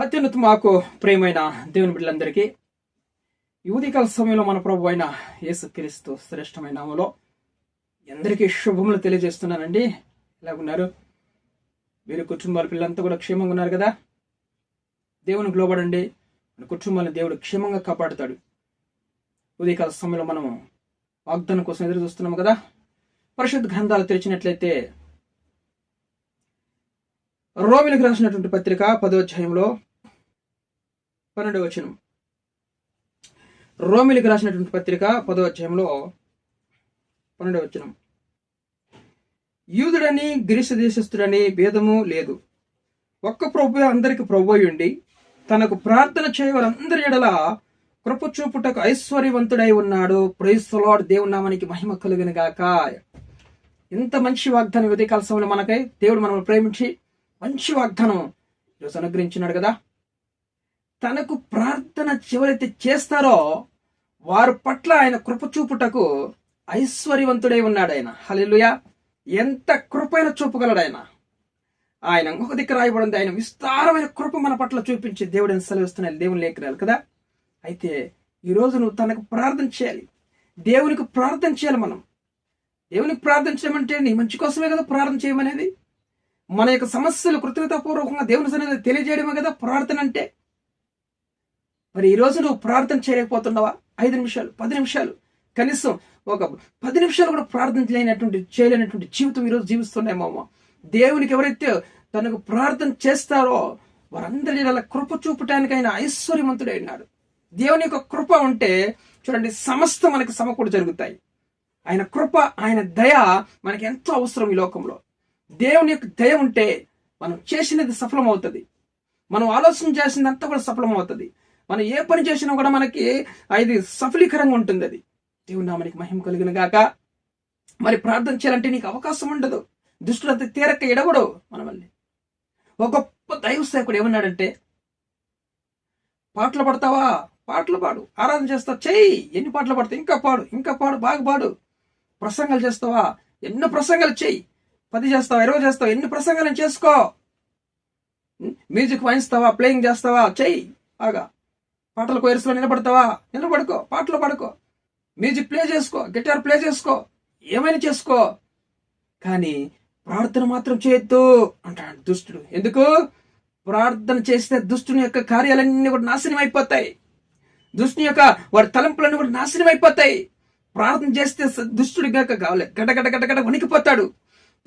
అత్యున్నత మాకు ప్రేమైన దేవుని బిడ్డలందరికీ ఈ సమయంలో మన ప్రభు అయిన యేసుక్రీస్తు శ్రేష్టమైన నామలో అందరికీ శుభములు తెలియజేస్తున్నానండి. ఎలాగున్నారు? మీరు కుటుంబాల పిల్లలంతా కూడా క్షేమంగా ఉన్నారు కదా? దేవునికి లోబడండి. మన కుటుంబాన్ని దేవుడు క్షేమంగా కాపాడుతాడు. ఉదయకాల సమయంలో మనం వాగ్దానం కోసం ఎదురు చూస్తున్నాము కదా? పరిశుద్ధ గ్రంథాలు తెరిచినట్లయితే రోమిలకు రాసినటువంటి పత్రిక పదో అధ్యాయంలో పన్నెండవ వచనం. రోమిలికి రాసినటువంటి పత్రిక పదో అధ్యాయంలో పన్నెండవ వచనం. యూదుడని గ్రీసు దేశస్థుడని భేదము లేదు. ఒక్క ప్రభు అందరికి ప్రభు ఉండి తనకు ప్రార్థన చేయవారందరి ఎడల కృపచూపుటకు ఐశ్వర్యవంతుడై ఉన్నాడు. ప్రైస్తలాడ్ దేవునామానికి మహిమ కలుగును గాక. ఇంత మంచి వాగ్దానం ఉదయకాల సమయంలో మనకై. దేవుడు మనల్ని ప్రేమించి మంచి వాగ్దానం ఈరోజు అనుగ్రహించినాడు కదా. తనకు ప్రార్థన చివరైతే చేస్తారో వారి పట్ల ఆయన కృప చూపుటకు ఐశ్వర్యవంతుడై ఉన్నాడు ఆయన. హల్లెలూయా. ఎంత కృపైన చూపగలడు ఆయన. ఆయన ఇంకొక దిక్కు రాయబడింది. ఆయన విస్తారమైన కృప మన పట్ల చూపించి దేవుడు అని సెలవిస్తున్నాయి దేవుని లేఖనాలు కదా? అయితే ఈరోజు నువ్వు తనకు ప్రార్థన చేయాలి. దేవునికి ప్రార్థన చేయాలి మనం. దేవునికి ప్రార్థన చేయమంటే నీ మంచి కోసమే కదా ప్రార్థన చేయమనేది? మన యొక్క సమస్యలు కృతజ్ఞతాపూర్వకంగా దేవుని సన్నిధిలో తెలియజేయడమే కదా ప్రార్థన అంటే? మరి ఈ నువ్వు ప్రార్థన చేయలేకపోతున్నావా? ఐదు నిమిషాలు పది నిమిషాలు. కనీసం ఒక పది నిమిషాలు కూడా ప్రార్థన చేయలేనటువంటి చేయలేనటువంటి జీవితం ఈరోజు జీవిస్తున్నామమ్మ దేవునికి ఎవరైతే తనకు ప్రార్థన చేస్తారో వారందరి ఇలా కృప చూపటానికి ఆయన ఐశ్వర్యవంతుడై ఉన్నాడు దేవుని యొక్క కృప ఉంటే చూడండి సమస్త మనకి సమకూడు జరుగుతాయి. ఆయన కృప ఆయన దయ మనకి ఎంతో అవసరం ఈ లోకంలో. దేవుని యొక్క దయ ఉంటే మనం చేసినది సఫలమవుతుంది. మనం ఆలోచన చేసినంత కూడా సఫలమవుతుంది. మనం ఏ పని చేసినా కూడా మనకి అది సఫలీకరంగా ఉంటుంది అది. దేవుని నామానికి మహిమ కలిగిన గాక. మరి ప్రార్థన చేయాలంటే నీకు అవకాశం ఉండదు. దుష్టులంతా తీరక్క ఎడగడు మన ఒక గొప్ప దైవ సేవకుడు ఏమన్నాడంటే పాటలు పడతావా? పాటలు పాడు. ఆరాధన చేస్తావు చెయ్యి. ఎన్ని పాటలు పడతావు ఇంకా పాడు ఇంకా పాడు బాగా పాడు. ప్రసంగాలు చేస్తావా? ఎన్నో ప్రసంగాలు చెయ్యి. పది చేస్తావా? ఇరవై చేస్తావా? ఎన్ని ప్రసంగాలు చేసుకో? మ్యూజిక్ వాయిస్తావా? ప్లేయింగ్ చేస్తావా? చెయ్యి. బాగా పాటల కోయర్స్లో నిలబడతావా? నిలబడుకో పాటలు పాడుకో. మ్యూజిక్ ప్లే చేసుకో గిటార్ ప్లే చేసుకో ఏమైనా చేసుకో. కానీ ప్రార్థన మాత్రం చేయొద్దు అంటాడు దుష్టుడు. ఎందుకు? ప్రార్థన చేస్తే దుష్టుని యొక్క కార్యాలన్నీ కూడా నాశనం అయిపోతాయి. దుష్టుని యొక్క వాడి తలంపులన్నీ కూడా నాశనం అయిపోతాయి. ప్రార్థన చేస్తే దుష్టుడి గాక కావాలి గడగడ గడగడ వణికిపోతాడు.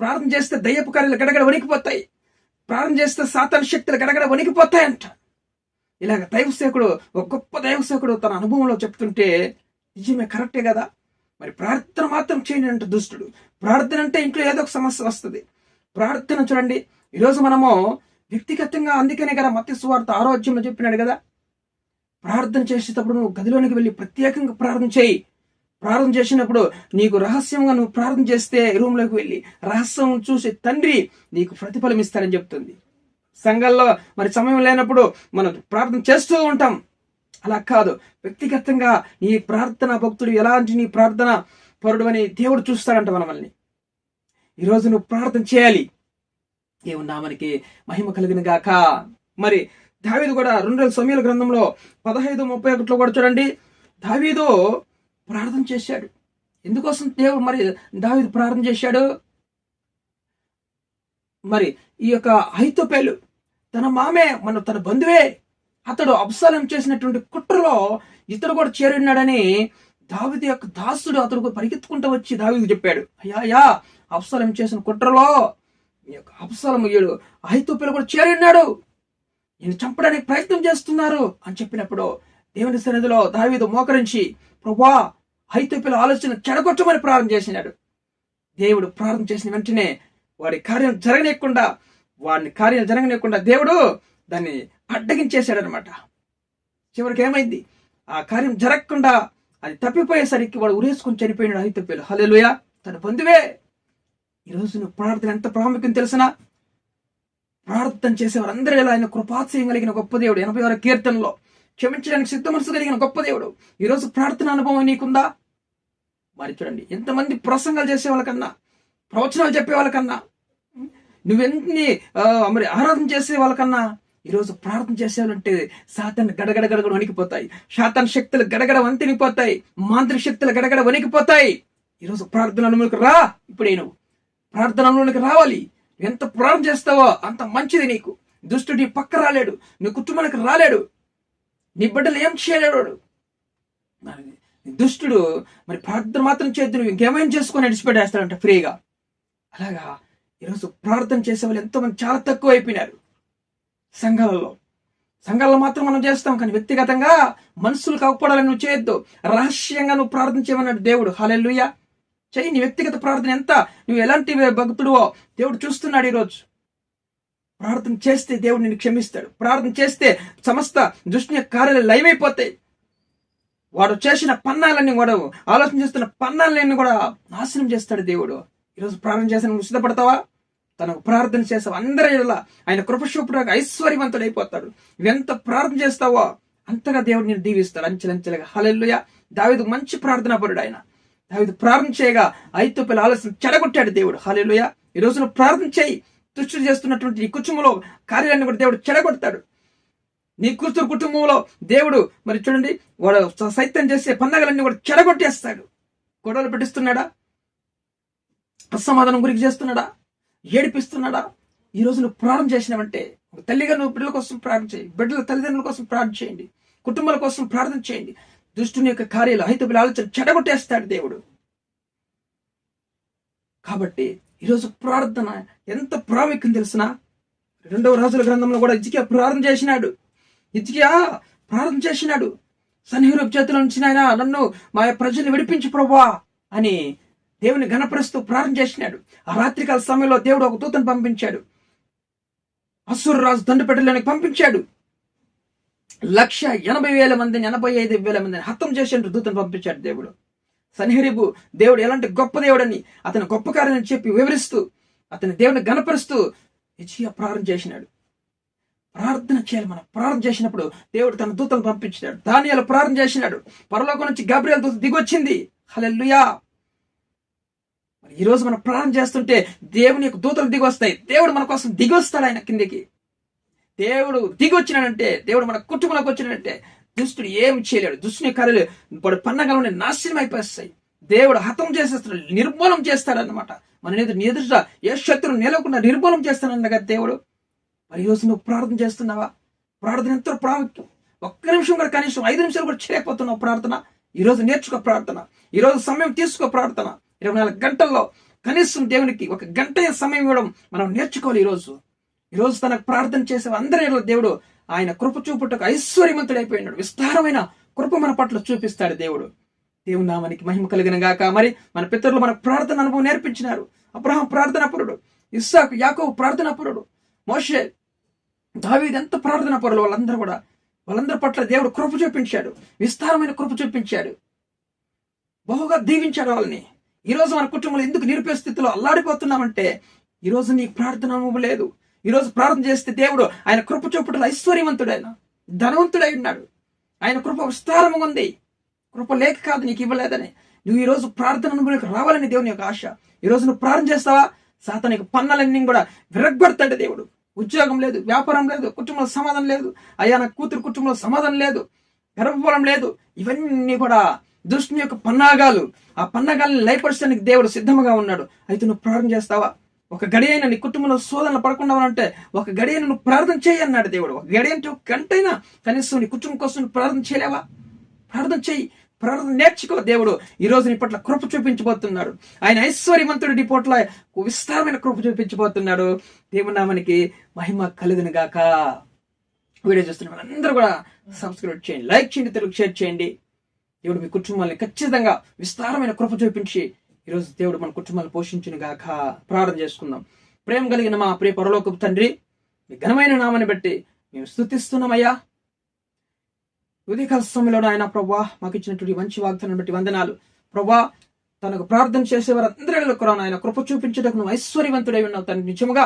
ప్రార్థన చేస్తే దయ్యపు కార్యాలు గడగడ వణికిపోతాయి. ప్రార్థన చేస్తే సాతాన శక్తులు గడగడ వణికిపోతాయి ఇలాగ దైవసేకుడు ఒక గొప్ప దైవసేకుడు తన అనుభవంలో చెప్తుంటే నిజమే కరెక్టే కదా? మరి ప్రార్థన మాత్రం చేయండి అంట దుష్టుడు. ప్రార్థన అంటే ఇంట్లో ఏదో ఒక సమస్య వస్తుంది. ప్రార్థన చూడండి. ఈరోజు మనము వ్యక్తిగతంగా అందుకనే కదా మత్స్య స్వార్థ ఆరోగ్యంలో చెప్పినాడు కదా? ప్రార్థన చేసేటప్పుడు నువ్వు గదిలోనికి వెళ్ళి ప్రత్యేకంగా ప్రార్థన చేయి. ప్రార్థన చేసినప్పుడు నీకు రహస్యంగా నువ్వు ప్రార్థన చేస్తే రూమ్లోకి వెళ్ళి రహస్యం చూసి తండ్రి నీకు ప్రతిఫలం ఇస్తారని చెప్తుంది. సంఘాల్లో మరి సమయం లేనప్పుడు మనం ప్రార్థన చేస్తూ ఉంటాం. అలా కాదు. వ్యక్తిగతంగా నీ ప్రార్థన భక్తుడు ఎలాంటి నీ ప్రార్థన పరుడు అని దేవుడు చూస్తాడంట మనల్ని. ఈరోజు నువ్వు ప్రార్థన చేయాలి. ఏమున్నా మనకి మహిమ కలిగిన గాక. మరి దావీదు కూడా రెండు వేల సమయాల గ్రంథంలో పదహైదు ముప్పై ఒకటిలో కూడా చూడండి. దావీదు ప్రార్థన చేశాడు. ఎందుకోసం దేవుడు మరి దావీదు ప్రార్థన చేశాడు? మరి ఈ యొక్క అహితోపేలు తన మామే మన తన బంధువే అతడు అప్సలం చేసినటువంటి కుట్రలో ఇతడు కూడా చేరున్నాడని దావిది యొక్క దాసుడు అతడు పరిగెత్తుకుంటూ వచ్చి దావిది చెప్పాడు. అయ్యా అయ్యా చేసిన కుట్రలో ఈ యొక్క అప్సలం అయ్యాడు అహితోపేలు కూడా చేరున్నాడు. ఈయన చంపడానికి ప్రయత్నం చేస్తున్నారు అని చెప్పినప్పుడు దేవుని సన్నిధిలో దావీదు మోకరించి ప్రభా ఐతోపేల ఆలోచన చెడగొట్టమని ప్రారంభం చేసినాడు. దేవుడు ప్రార్థన చేసిన వెంటనే వాడి కార్యం జరగనీయకుండా వాడిని కార్యం జరగనీయకుండా దేవుడు దాన్ని అడ్డగించేశాడు అనమాట చివరికి ఏమైంది? ఆ కార్యం జరగకుండా అది తప్పిపోయేసరికి వాడు ఉరేసుకొని చనిపోయినాడు ఐతోపేలు హలేలుయ తన బంధువే ఈరోజు నువ్వు ప్రార్థన ఎంత ప్రాముఖ్యం తెలిసినా? ప్రార్థన చేసేవారందరూ ఎలా ఆయన కృపాశయం కలిగిన గొప్ప దేవుడు. ఎనభై ఆరు కీర్తనలో క్షమించడానికి సిద్ధ మనసు కలిగిన గొప్ప దేవుడు. ఈరోజు ప్రార్థన అనుభవం నీకుందా? మరి చూడండి ఎంతమంది ప్రసంగాలు చేసే వాళ్ళకన్నా ప్రవచనాలు చెప్పే వాళ్ళకన్నా నువ్వెన్ని మరి ఆరాధన చేసే వాళ్ళకన్నా ఈరోజు ప్రార్థన చేసేవాళ్ళంటే సాతాన్ గడగడ గడగడ వణికిపోతాయి. శాతాన్ శక్తులు గడగడ వంతినిపోతాయి మాంత్రిక శక్తులు గడగడ వణికిపోతాయి. ఈరోజు ప్రార్థన అనుమతికి రా. ఇప్పుడే నువ్వు ప్రార్థన అనుమతికి రావాలి. ఎంత ప్రార్థన చేస్తావో అంత మంచిది నీకు. దుష్టుడు నీ పక్క రాలేడు. నీ కుటుంబానికి రాలేడు. నీ బిడ్డలు ఏం చేయలేడు వాడు. దుష్టుడు మరి ప్రార్థన మాత్రం చేద్దు. నువ్వు ఇంకేమైనా చేసుకొని నడిచిపెట్టేస్తాడంట ఫ్రీగా. అలాగా ఈరోజు ప్రార్థన చేసే వాళ్ళు ఎంతోమంది చాలా తక్కువ అయిపోయినారు సంఘాలలో. సంఘాలలో మాత్రం మనం చేస్తాం కానీ వ్యక్తిగతంగా మనుషులు కాకపోవడాలని నువ్వు చేయొద్దు. రహస్యంగా నువ్వు ప్రార్థన చేయమన్నాడు దేవుడు. హాలెల్లుయ. చెయ్యి నీ వ్యక్తిగత ప్రార్థన ఎంత? నువ్వు ఎలాంటి భక్తుడువో దేవుడు చూస్తున్నాడు ఈరోజు. ప్రార్థన చేస్తే దేవుడు నిన్ను క్షమిస్తాడు. ప్రార్థన చేస్తే సమస్త దృష్టి యొక్క కార్యాలు లయమైపోతాయి వాడు చేసిన పన్నాలన్నీ కూడా ఆలోచన చేస్తున్న పన్నాలన్నీ కూడా నాశనం చేస్తాడు దేవుడు. ఈరోజు ప్రార్థన చేసిన నువ్వు సిద్ధపడతావా? తనకు ప్రార్థన చేస్తావు. అందరి ఆయన కృపశూపుడు ఐశ్వర్యవంతుడు అయిపోతాడు. ఎంత ప్రార్థన చేస్తావో అంతగా దేవుడు నేను దీవిస్తాడు. అంచెలంచెలుగా. హలెల్లుయ. దావిదు మంచి ప్రార్థనా పరుడు ఆయన. దావిదు ప్రార్థన చేయగా ఐదు పిల్ల ఆలస్యం చెడగొట్టాడు దేవుడు. హలెల్లుయ. ఈ రోజు ప్రార్థన చేయి. తుష్టి చేస్తున్నటువంటి ఈ కుటుంబంలో కార్యాలన్నీ కూడా దేవుడు చెడగొడతాడు. నీ కూతురు కుటుంబంలో దేవుడు మరి చూడండి వాడు సైతం చేసే పండగలన్నీ కూడా చెడగొట్టేస్తాడు. గొడవలు పెట్టిస్తున్నాడా? అసమాధానం గురికి చేస్తున్నాడా? ఏడిపిస్తున్నాడా? ఈ రోజు నువ్వు ప్రార్థన చేసినావంటే ఒక తల్లిగా నువ్వు బిడ్డల కోసం ప్రార్థన చేయి. బిడ్డల తల్లిదండ్రుల కోసం ప్రార్థన చేయండి. కుటుంబాల కోసం ప్రార్థన చేయండి. దుష్టుని యొక్క కార్యాలు హైతబుల ఆలోచన చెడగొట్టేస్తాడు దేవుడు. కాబట్టి ఈరోజు ప్రార్థన ఎంత ప్రాముఖ్యం తెలిసిన? రెండవ రాజుల గ్రంథంలో కూడా ఇజికియా ప్రార్థన చేసినాడు. ఇజికియా ప్రార్థన చేసినాడు. సన్నిహిరపు చేతుల నుంచి నాయన నన్ను మా ప్రజల్ని విడిపించు ప్రభా అని దేవుని గణపరుస్తూ ప్రార్థన చేసినాడు. ఆ రాత్రికాల సమయంలో దేవుడు ఒక దూతను పంపించాడు. అసురు రాజు దండుపెట్టలోనికి పంపించాడు. లక్ష ఎనభై వేల మందిని ఎనభై ఐదు వేల మందిని హతం చేసేందుకు దూతను పంపించాడు దేవుడు. సన్నిహరిబు దేవుడు ఎలాంటి గొప్ప దేవుడని అతని గొప్ప కార్యాన్ని చెప్పి వివరిస్తూ అతని దేవుని గణపరుస్తూ ఇచ్చియా ప్రారంభం చేసినాడు. ప్రార్థన చేయాలి మనం. ప్రార్థన చేసినప్పుడు దేవుడు తన దూతను పంపించినాడు. దానియాలు ప్రార్థన చేసినాడు. పరలోకం నుంచి గాబ్రియల్ దూత దిగొచ్చింది. హలెల్లుయా! మరి ఈరోజు మనం ప్రార్థన చేస్తుంటే దేవుని యొక్క దూతలు దిగి వస్తాయి దేవుడు మన కోసం దిగి వస్తాడు ఆయన కిందికి. దేవుడు దిగి వచ్చినాడంటే దేవుడు మన కుటుంబంలోకి వచ్చినాడంటే దుష్టుడు ఏం చేయలేడు. దుష్టుని కర్రలు ఇప్పుడు పన్నగలనే నాశనం అయిపోస్తాయి. దేవుడు హతం చేసేస్తాడు నిర్మూలం చేస్తాడన్నమాట. మన ఎదురు ఎదుట ఏ శత్రువు నిలవకుండా నిర్మూలం చేస్తానన్నగా దేవుడు. మరి ఈ రోజు నువ్వు ప్రార్థన చేస్తున్నావా? ప్రార్థన ఎంతో ప్రాముఖ్యం. ఒక్క నిమిషం కూడా కనీసం ఐదు నిమిషాలు కూడా చేయకపోతున్నావు ప్రార్థన. ఈరోజు నేర్చుకో ప్రార్థన. ఈరోజు సమయం తీసుకో ప్రార్థన. ఇరవై నాలుగు గంటల్లో కనీసం దేవునికి ఒక గంట సమయం ఇవ్వడం మనం నేర్చుకోవాలి ఈ రోజు. ఈ రోజు తనకు ప్రార్థన చేసే అందరి దేవుడు ఆయన కృప చూపుటకు ఐశ్వర్యవంతుడైపోయినాడు విస్తారమైన కృప మన పట్ల చూపిస్తాడు దేవుడు. దేవుని నామానికి మహిమ కలిగిన గాక. మరి మన పితరులు మన ప్రార్థన అనుభవం నేర్పించినారు. అబ్రహం ప్రార్థన పురుడు ఇస్సాకు యాకో ప్రార్థన పరుడు మోషే దావీది ఎంత ప్రార్థన పరులు వాళ్ళందరూ కూడా. వాళ్ళందరి పట్ల దేవుడు కృప చూపించాడు. విస్తారమైన కృప చూపించాడు. బహుగా దీవించాడు వాళ్ళని. ఈ రోజు మన కుటుంబంలో ఎందుకు నిరుపేద స్థితిలో అల్లాడిపోతున్నామంటే ఈ రోజు నీకు ప్రార్థన లేదు. ఈ రోజు ప్రార్థన చేస్తే దేవుడు ఆయన కృప చూపుటలో ఐశ్వర్యవంతుడైన ధనవంతుడై ఉన్నాడు. ఆయన కృప విస్తారంగా ఉంది. కృప లేక కాదు నీకు ఇవ్వలేదని. నువ్వు ఈ రోజు ప్రార్థన అనుభవంలోకి రావాలని దేవుని యొక్క ఆశ. ఈ రోజు నువ్వు ప్రార్థన చేస్తావా? సాతానికి పన్నలన్నీ కూడా విరగ్గొడతాడు దేవుడు. ఉద్యోగం లేదు వ్యాపారం లేదు కుటుంబంలో సమాధానం లేదు. అయ్యా నా కూతురు కుటుంబంలో సమాధానం లేదు. గర్భఫలం లేదు. ఇవన్నీ కూడా దుష్టుని యొక్క పన్నాగాలు ఆ పన్నాగాలను లయపరచడానికి దేవుడు సిద్ధంగా ఉన్నాడు. అయితే నువ్వు ప్రార్థన చేస్తావా? ఒక గడి నీ కుటుంబంలో శోధనలు పడకుండా అంటే ఒక గడియను నువ్వు ప్రార్థన చేయి అన్నాడు దేవుడు. ఒక గడి అంటే ఒక గంటైనా కనీసం నీ కుటుంబం కోసం నువ్వు ప్రార్థన చేయలేవా? ప్రార్థన చేయి. ప్రార్థన నేర్చుకో దేవుడు. ఈ రోజు నీ పట్ల కృప చూపించబోతున్నాడు. ఆయన ఐశ్వర్యవంతుడు నీ పట్ల విస్తారమైన కృప చూపించబోతున్నాడు. దేవుని మహిమ కలుగును గాక. వీడియో చూస్తున్న వాళ్ళందరూ కూడా సబ్స్క్రైబ్ చేయండి లైక్ చేయండి తెలుగు షేర్ చేయండి. దేవుడు మీ కుటుంబాన్ని ఖచ్చితంగా విస్తారమైన కృప చూపించి ఈరోజు దేవుడు మన కుటుంబాన్ని పోషించిన గాక. ప్రార్థన చేసుకుందాం. ప్రేమ కలిగిన మా ప్రియ పరలోకపు తండ్రి మీ ఘనమైన నామాన్ని బట్టి మేము స్థుతిస్తున్నామయ్యా ఉదయకాల సమయంలో ఆయన ప్రభా మాకు ఇచ్చినటువంటి మంచి వాగ్దానం బట్టి వందనాలు. ప్రభా తనకు ప్రార్థన చేసేవారు అందరిలో కూడా నాయన కృప చూపించడానికి నువ్వు ఐశ్వర్యవంతుడై ఉన్నావు తను నిజముగా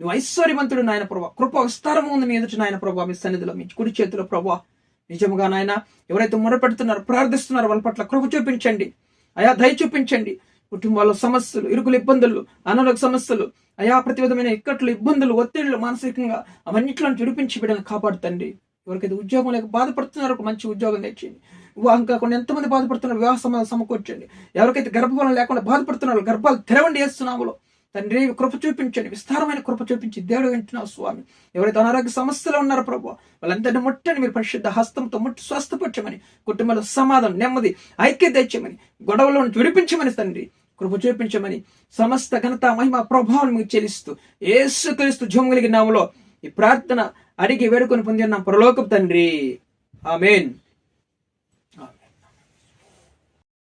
నువ్వు ఐశ్వర్యవంతుడు నాయన ప్రభా కృప విస్తారము ఉంది మీ ఎదుటి నాయన ప్రభా మీ సన్నిధిలో మీ కుడి చేతిలో ప్రభా నిజముగా నాయన ఎవరైతే మొరపెడుతున్నారో ప్రార్థిస్తున్నారో వాళ్ళ పట్ల కృప చూపించండి. అయా దయ చూపించండి. కుటుంబాల్లో సమస్యలు ఇరుకులు ఇబ్బందులు అనారోగ్య సమస్యలు అయా ప్రతి విధమైన ఇక్కట్లు ఇబ్బందులు ఒత్తిళ్ళు మానసికంగా అవన్నిట్లో విడిపించి బిడ్డను కాపాడుతండి. ఎవరికైతే ఉద్యోగం లేక బాధపడుతున్నారో ఒక మంచి ఉద్యోగం తెచ్చింది వివాహం కాకుండా ఎంతమంది బాధపడుతున్నారు వివాహ సంబంధం సమకూర్చండి. ఎవరికైతే గర్భఫలం లేకుండా బాధపడుతున్నారో గర్భాలు తెరవండి వేస్తున్నాములో తండ్రి కృప చూపించండి. విస్తారమైన కృప చూపించి దేవుడు వింటున్నావు స్వామి. ఎవరైతే అనారోగ్య సమస్యలు ఉన్నారో ప్రభు వాళ్ళందరినీ ముట్టని మీరు పరిశుద్ధ హస్తంతో ముట్టి స్వస్థపరచమని కుటుంబంలో సమాధానం నెమ్మది ఐక్యత తెచ్చమని గొడవలో నుంచి విడిపించమని తండ్రి కృప చూపించమని సమస్త ఘనత మహిమ ప్రభావం మీకు చెల్లిస్తూ ఏసుక్రీస్తు జొంగలిగి నామలో ఈ ప్రార్థన అడిగి వేడుకొని పొందిన పరలోకపు తండ్రి. ఆమెన్.